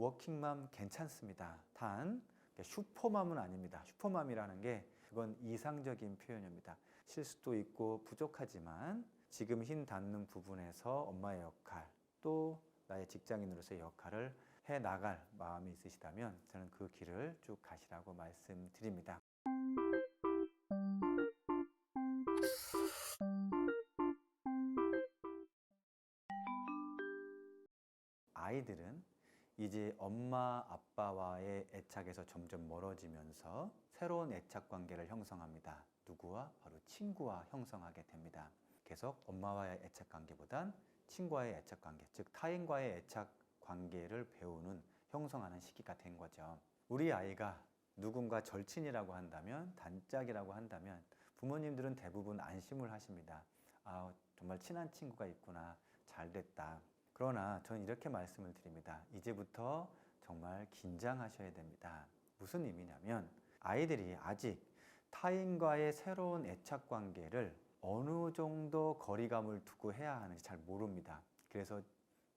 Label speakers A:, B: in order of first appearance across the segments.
A: 워킹맘 괜찮습니다. 단 슈퍼맘은 아닙니다. 슈퍼맘이라는 게 그건 이상적인 표현입니다. 실수도 있고 부족하지만 지금 힘 닿는 부분에서 엄마의 역할 또 나의 직장인으로서의 역할을 해 나갈 마음이 있으시다면 저는 그 길을 쭉 가시라고 말씀드립니다. 아이들은 이제 엄마 아빠와의 애착에서 점점 멀어지면서 새로운 애착 관계를 형성합니다. 누구와? 바로 친구와 형성하게 됩니다. 계속 엄마와의 애착 관계보단 친구와의 애착 관계, 즉 타인과의 애착 관계를 배우는 형성하는 시기가 된 거죠. 우리 아이가 누군가 절친이라고 한다면 단짝이라고 한다면 부모님들은 대부분 안심을 하십니다. 아, 정말 친한 친구가 있구나. 잘 됐다. 그러나 저는 이렇게 말씀을 드립니다. 이제부터 정말 긴장하셔야 됩니다. 무슨 의미냐면 아이들이 아직 타인과의 새로운 애착 관계를 어느 정도 거리감을 두고 해야 하는지 잘 모릅니다. 그래서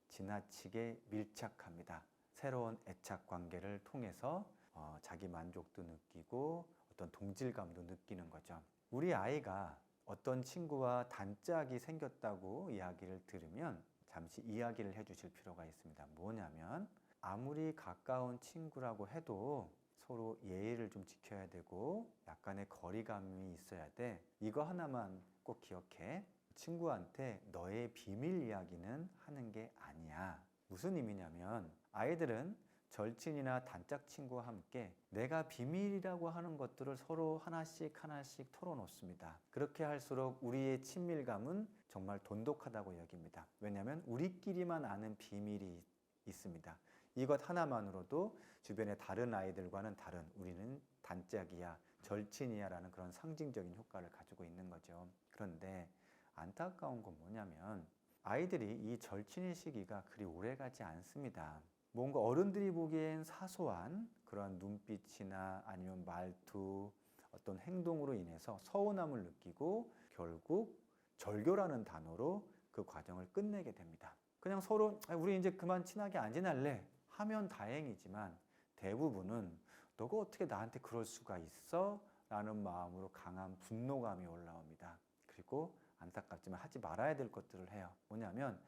A: 지나치게 밀착합니다. 새로운 애착 관계를 통해서 어, 자기 만족도 느끼고 어떤 동질감도 느끼는 거죠. 우리 아이가 어떤 친구와 단짝이 생겼다고 이야기를 들으면 잠시 이야기를 해주실 필요가 있습니다. 뭐냐면 아무리 가까운 친구라고 해도 서로 예의를 좀 지켜야 되고 약간의 거리감이 있어야 돼. 이거 하나만 꼭 기억해. 친구한테 너의 비밀 이야기는 하는 게 아니야. 무슨 의미냐면 아이들은 절친이나 단짝 친구와 함께 내가 비밀이라고 하는 것들을 서로 하나씩 하나씩 털어놓습니다. 그렇게 할수록 우리의 친밀감은 정말 돈독하다고 여깁니다. 왜냐하면 우리끼리만 아는 비밀이 있습니다. 이것 하나만으로도 주변의 다른 아이들과는 다른 우리는 단짝이야, 절친이야라는 그런 상징적인 효과를 가지고 있는 거죠. 그런데 안타까운 건 뭐냐면 아이들이 이 절친의 시기가 그리 오래 가지 않습니다. 뭔가 어른들이 보기엔 사소한 그런 눈빛이나 아니면 말투, 어떤 행동으로 인해서 서운함을 느끼고 결국 절교라는 단어로 그 과정을 끝내게 됩니다. 그냥 서로 "아, 우리 이제 그만 친하게 안 지낼래 하면 다행이지만 대부분은 너가 어떻게 나한테 그럴 수가 있어? 라는 마음으로 강한 분노감이 올라옵니다. 그리고 안타깝지만 하지 말아야 될 것들을 해요. 뭐냐면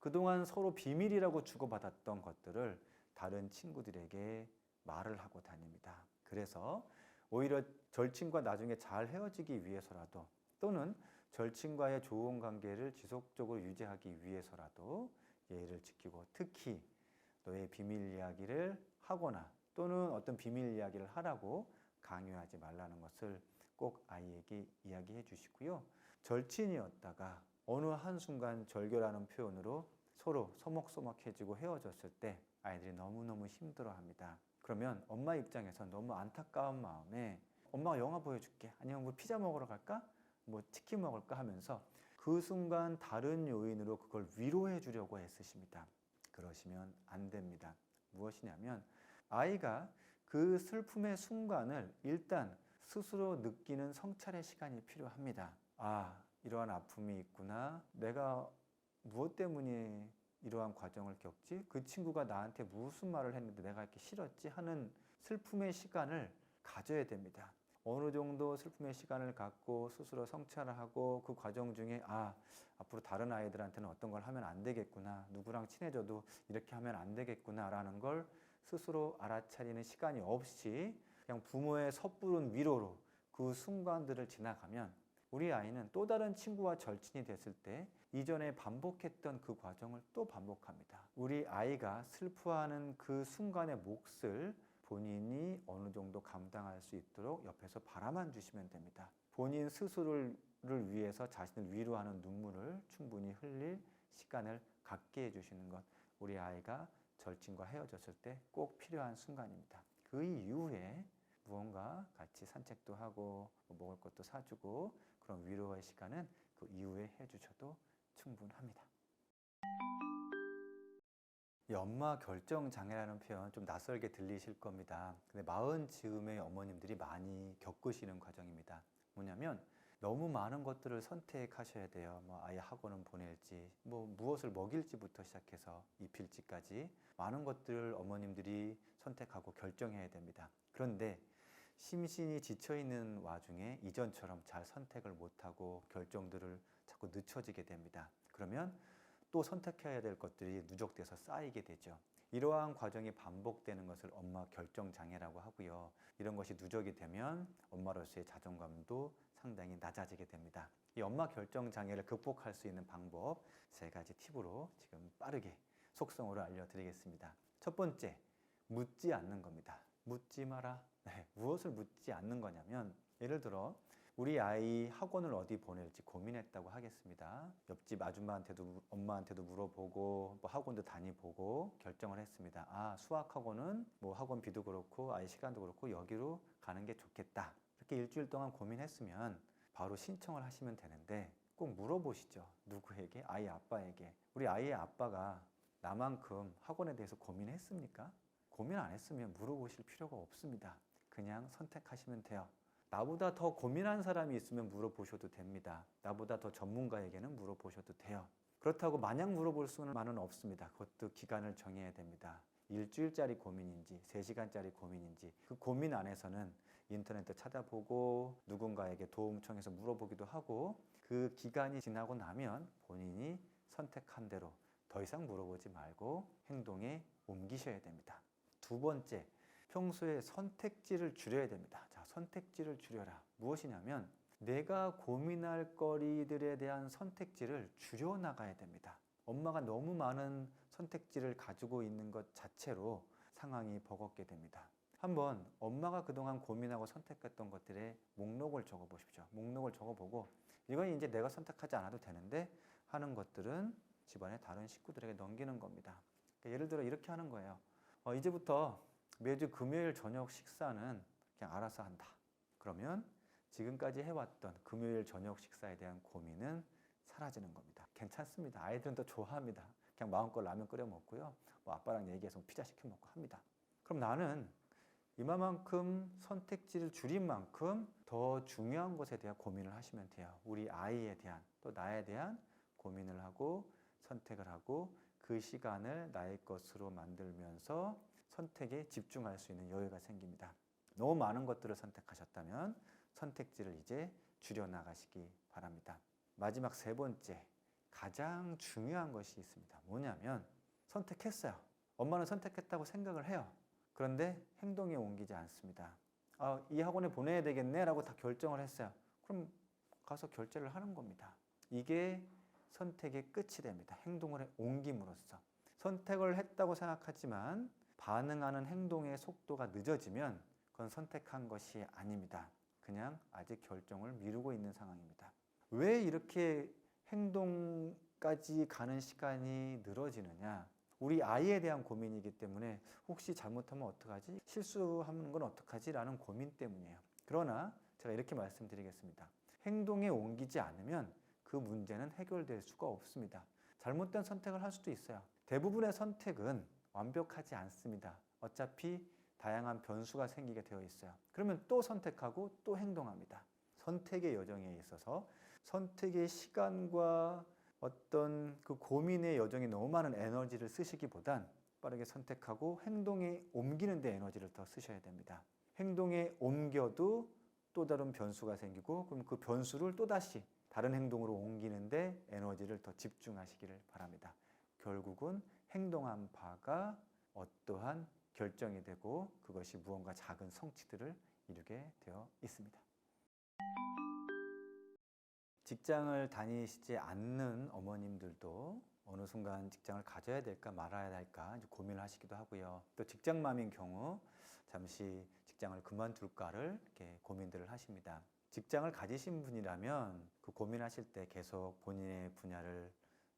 A: 그동안 서로 비밀이라고 주고받았던 것들을 다른 친구들에게 말을 하고 다닙니다. 그래서 오히려 절친과 나중에 잘 헤어지기 위해서라도 또는 절친과의 좋은 관계를 지속적으로 유지하기 위해서라도 예의를 지키고 특히 너의 비밀 이야기를 하거나 또는 어떤 비밀 이야기를 하라고 강요하지 말라는 것을 꼭 아이에게 이야기해 주시고요. 절친이었다가 어느 한순간 절교라는 표현으로 서로 서먹서먹해지고 헤어졌을 때 아이들이 너무너무 힘들어 합니다. 그러면 엄마 입장에서 너무 안타까운 마음에 엄마가 영화 보여줄게. 아니면 뭐 피자 먹으러 갈까? 뭐 치킨 먹을까 하면서 그 순간 다른 요인으로 그걸 위로해 주려고 애쓰십니다. 그러시면 안 됩니다. 무엇이냐면 아이가 그 슬픔의 순간을 일단 스스로 느끼는 성찰의 시간이 필요합니다. 아, 이러한 아픔이 있구나. 내가 무엇 때문에 이러한 과정을 겪지? 그 친구가 나한테 무슨 말을 했는데 내가 이렇게 싫었지? 하는 슬픔의 시간을 가져야 됩니다. 어느 정도 슬픔의 시간을 갖고 스스로 성찰을 하고 그 과정 중에 아, 앞으로 다른 아이들한테는 어떤 걸 하면 안 되겠구나. 누구랑 친해져도 이렇게 하면 안 되겠구나. 라는 걸 스스로 알아차리는 시간이 없이 그냥 부모의 섣부른 위로로 그 순간들을 지나가면 우리 아이는 또 다른 친구와 절친이 됐을 때 이전에 반복했던 그 과정을 또 반복합니다. 우리 아이가 슬퍼하는 그 순간의 몫을 본인이 어느 정도 감당할 수 있도록 옆에서 바라만 주시면 됩니다. 본인 스스로를 위해서 자신을 위로하는 눈물을 충분히 흘릴 시간을 갖게 해주시는 것 우리 아이가 절친과 헤어졌을 때 꼭 필요한 순간입니다. 그 이후에 무언가 같이 산책도 하고 뭐 먹을 것도 사주고 그런 위로의 시간은 그 이후에 해주셔도 충분합니다. 이 엄마 결정 장애라는 표현 좀 낯설게 들리실 겁니다. 근데 마흔 즈음의 어머님들이 많이 겪으시는 과정입니다. 뭐냐면 너무 많은 것들을 선택하셔야 돼요. 뭐 아이 학원은 보낼지, 뭐 무엇을 먹일지부터 시작해서 입힐지까지 많은 것들을 어머님들이 선택하고 결정해야 됩니다. 그런데 심신이 지쳐 있는 와중에 이전처럼 잘 선택을 못하고 결정들을 자꾸 늦춰지게 됩니다. 그러면 또 선택해야 될 것들이 누적돼서 쌓이게 되죠. 이러한 과정이 반복되는 것을 엄마 결정 장애라고 하고요. 이런 것이 누적이 되면 엄마로서의 자존감도 상당히 낮아지게 됩니다. 이 엄마 결정 장애를 극복할 수 있는 방법 세 가지 팁으로 지금 빠르게 속성으로 알려드리겠습니다. 첫 번째, 묻지 않는 겁니다. 묻지 마라. 네, 무엇을 묻지 않는 거냐면 예를 들어 우리 아이 학원을 어디 보낼지 고민했다고 하겠습니다. 옆집 아줌마한테도 엄마한테도 물어보고 뭐 학원도 다니보고 결정을 했습니다. 아 수학 학원은 뭐 학원비도 그렇고 아이 시간도 그렇고 여기로 가는 게 좋겠다. 이렇게 일주일 동안 고민했으면 바로 신청을 하시면 되는데 꼭 물어보시죠. 누구에게? 아이 아빠에게. 우리 아이의 아빠가 나만큼 학원에 대해서 고민했습니까? 고민 안 했으면 물어보실 필요가 없습니다. 그냥 선택하시면 돼요. 나보다 더 고민한 사람이 있으면 물어보셔도 됩니다. 나보다 더 전문가에게는 물어보셔도 돼요. 그렇다고 마냥 물어볼 수는 없습니다. 그것도 기간을 정해야 됩니다. 일주일짜리 고민인지, 세 시간짜리 고민인지, 그 고민 안에서는 인터넷도 찾아보고 누군가에게 도움 청해서 물어보기도 하고 그 기간이 지나고 나면 본인이 선택한 대로 더 이상 물어보지 말고 행동에 옮기셔야 됩니다. 두 번째, 평소에 선택지를 줄여야 됩니다. 자, 선택지를 줄여라. 무엇이냐면 내가 고민할 거리들에 대한 선택지를 줄여 나가야 됩니다. 엄마가 너무 많은 선택지를 가지고 있는 것 자체로 상황이 버겁게 됩니다. 한번 엄마가 그동안 고민하고 선택했던 것들의 목록을 적어 보십시오. 목록을 적어 보고 이건 이제 내가 선택하지 않아도 되는데 하는 것들은 집안의 다른 식구들에게 넘기는 겁니다. 그러니까 예를 들어 이렇게 하는 거예요. 어, 이제부터 매주 금요일 저녁 식사는 그냥 알아서 한다. 그러면 지금까지 해왔던 금요일 저녁 식사에 대한 고민은 사라지는 겁니다. 괜찮습니다. 아이들은 또 좋아합니다. 그냥 마음껏 라면 끓여 먹고요. 뭐 아빠랑 얘기해서 피자 시켜 먹고 합니다. 그럼 나는 이만큼 선택지를 줄인 만큼 더 중요한 것에 대한 고민을 하시면 돼요. 우리 아이에 대한 또 나에 대한 고민을 하고 선택을 하고 그 시간을 나의 것으로 만들면서 선택에 집중할 수 있는 여유가 생깁니다. 너무 많은 것들을 선택하셨다면 선택지를 이제 줄여 나가시기 바랍니다. 마지막 세 번째, 가장 중요한 것이 있습니다. 뭐냐면 선택했어요. 엄마는 선택했다고 생각을 해요. 그런데 행동에 옮기지 않습니다. 아, 이 학원에 보내야 되겠네 라고 다 결정을 했어요. 그럼 가서 결제를 하는 겁니다. 이게 선택의 끝이 됩니다. 행동을 옮김으로써. 선택을 했다고 생각하지만 반응하는 행동의 속도가 늦어지면 그건 선택한 것이 아닙니다. 그냥 아직 결정을 미루고 있는 상황입니다. 왜 이렇게 행동까지 가는 시간이 늘어지느냐? 우리 아이에 대한 고민이기 때문에 혹시 잘못하면 어떡하지? 실수하는 건 어떡하지? 라는 고민 때문이에요. 그러나 제가 이렇게 말씀드리겠습니다. 행동에 옮기지 않으면 그 문제는 해결될 수가 없습니다. 잘못된 선택을 할 수도 있어요. 대부분의 선택은 완벽하지 않습니다. 어차피 다양한 변수가 생기게 되어 있어요. 그러면 또 선택하고 또 행동합니다. 선택의 여정에 있어서 선택의 시간과 어떤 그 고민의 여정에 너무 많은 에너지를 쓰시기보단 빠르게 선택하고 행동에 옮기는 데 에너지를 더 쓰셔야 됩니다. 행동에 옮겨도 또 다른 변수가 생기고 그럼 그 변수를 또다시 다른 행동으로 옮기는데 에너지를 더 집중하시기를 바랍니다. 결국은 행동한 바가 어떠한 결정이 되고 그것이 무언가 작은 성취들을 이루게 되어 있습니다. 직장을 다니시지 않는 어머님들도 어느 순간 직장을 가져야 될까 말아야 할까 고민을 하시기도 하고요. 또 직장맘인 경우 잠시 직장을 그만둘까를 이렇게 고민들을 하십니다. 직장을 가지신 분이라면 그 고민하실 때 계속 본인의 분야를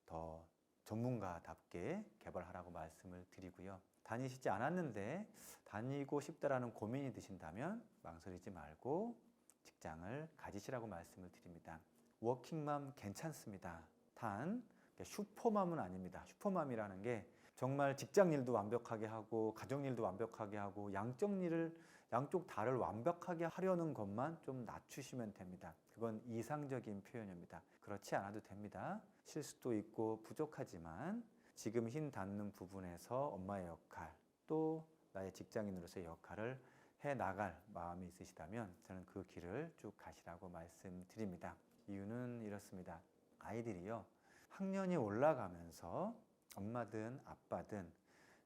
A: 더 전문가답게 개발하라고 말씀을 드리고요. 다니시지 않았는데 다니고 싶다라는 고민이 드신다면 망설이지 말고 직장을 가지시라고 말씀을 드립니다. 워킹맘 괜찮습니다. 단 슈퍼맘은 아닙니다. 슈퍼맘이라는 게 정말 직장 일도 완벽하게 하고 가정 일도 완벽하게 하고 양쪽 일을 양쪽 다를 완벽하게 하려는 것만 좀 낮추시면 됩니다. 그건 이상적인 표현입니다. 그렇지 않아도 됩니다. 실수도 있고 부족하지만 지금 힘 닿는 부분에서 엄마의 역할 또 나의 직장인으로서의 역할을 해 나갈 마음이 있으시다면 저는 그 길을 쭉 가시라고 말씀드립니다. 이유는 이렇습니다. 아이들이요. 학년이 올라가면서 엄마든 아빠든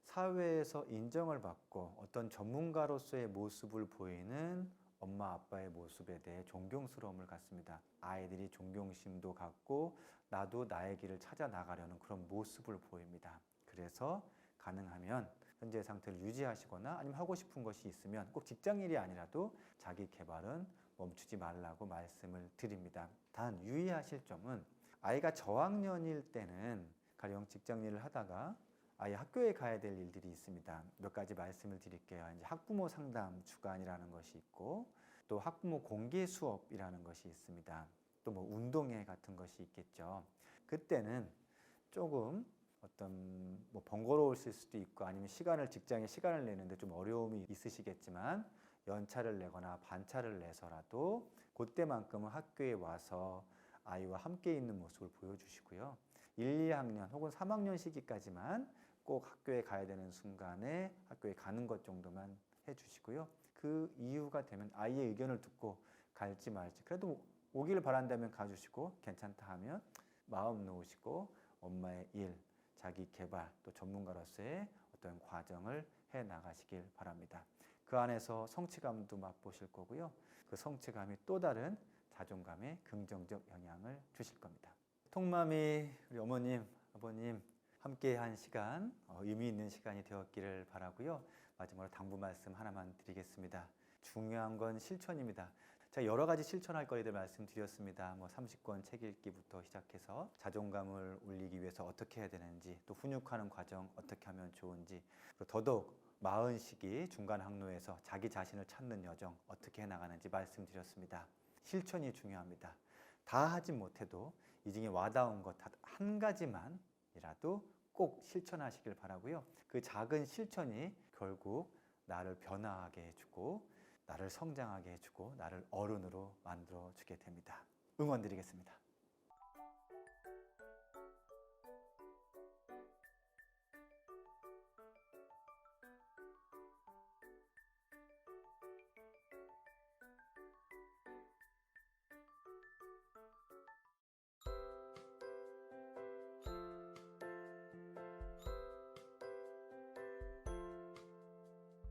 A: 사회에서 인정을 받고 어떤 전문가로서의 모습을 보이는 엄마 아빠의 모습에 대해 존경스러움을 갖습니다. 아이들이 존경심도 갖고 나도 나의 길을 찾아 나가려는 그런 모습을 보입니다. 그래서 가능하면 현재 상태를 유지하시거나 아니면 하고 싶은 것이 있으면 꼭 직장 일이 아니라도 자기 개발은 멈추지 말라고 말씀을 드립니다. 단 유의하실 점은 아이가 저학년일 때는 가령 직장 일을 하다가 아이 학교에 가야 될 일들이 있습니다. 몇 가지 말씀을 드릴게요. 이제 학부모 상담 주간이라는 것이 있고 또 학부모 공개 수업이라는 것이 있습니다. 또 뭐 운동회 같은 것이 있겠죠. 그때는 조금 어떤 뭐 번거로우실 수도 있고 아니면 시간을 직장에 시간을 내는데 좀 어려움이 있으시겠지만 연차를 내거나 반차를 내서라도 그때만큼은 학교에 와서 아이와 함께 있는 모습을 보여주시고요. 1, 2학년 혹은 3학년 시기까지만 꼭 학교에 가야 되는 순간에 학교에 가는 것 정도만 해주시고요. 그 이유가 되면 아이의 의견을 듣고 갈지 말지 그래도 오기를 바란다면 가주시고 괜찮다 하면 마음 놓으시고 엄마의 일, 자기 개발 또 전문가로서의 어떤 과정을 해 나가시길 바랍니다. 그 안에서 성취감도 맛보실 거고요. 그 성취감이 또 다른 자존감에 긍정적 영향을 주실 겁니다. 통맘이 우리 어머님, 아버님 함께 한 시간 어, 의미 있는 시간이 되었기를 바라고요. 마지막으로 당부 말씀 하나만 드리겠습니다. 중요한 건 실천입니다. 제가 여러 가지 실천할 거리들 말씀드렸습니다. 뭐 30권 책 읽기부터 시작해서 자존감을 올리기 위해서 어떻게 해야 되는지, 또 훈육하는 과정 어떻게 하면 좋은지, 그리고 더더욱 마흔 시기 중간 항로에서 자기 자신을 찾는 여정 어떻게 해 나가는지 말씀드렸습니다. 실천이 중요합니다. 다 하지 못해도 이 중에 와닿은 것 한 가지만이라도 꼭 실천하시길 바라고요. 그 작은 실천이 결국 나를 변화하게 해주고 나를 성장하게 해주고 나를 어른으로 만들어 주게 됩니다. 응원 드리겠습니다.